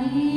Hallelujah.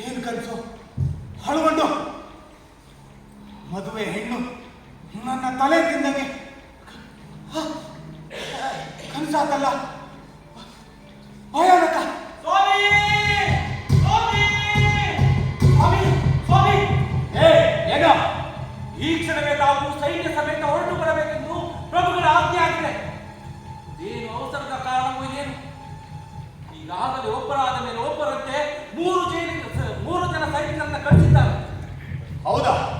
ಏನು ಕನಸು? ಹಳುವಣ್ಣು ಮದುವೆ ಹೆಣ್ಣು ನನ್ನ ತಲೆ ತಿಂದಂಗೆ. ಕನಸಾತಲ್ಲ. ಭಯಾನಕ. ಸ್ವಾಮಿ! ಸ್ವಾಮಿ! ಸ್ವಾಮಿ! ಏ ಏಗ ಈ ಕ್ಷಣವೇ ತಾವು ಸೈನ್ಯ ಸಮೇತ ಹೊರಟುಕೊಳ್ಳಬೇಕೆಂದು ಪ್ರಭುಗಳ ಆಜ್ಞೆ ಆಗಿದೆ. ಏನು ಅವಸರದ ಕಾರಣವೂ ಏನು ಈಗಾಗಲೇ ಒಬ್ಬರಾದ ಮೇಲೆ ಒಬ್ಬರಂತೆ ಮೂರು ಜೆ 好的。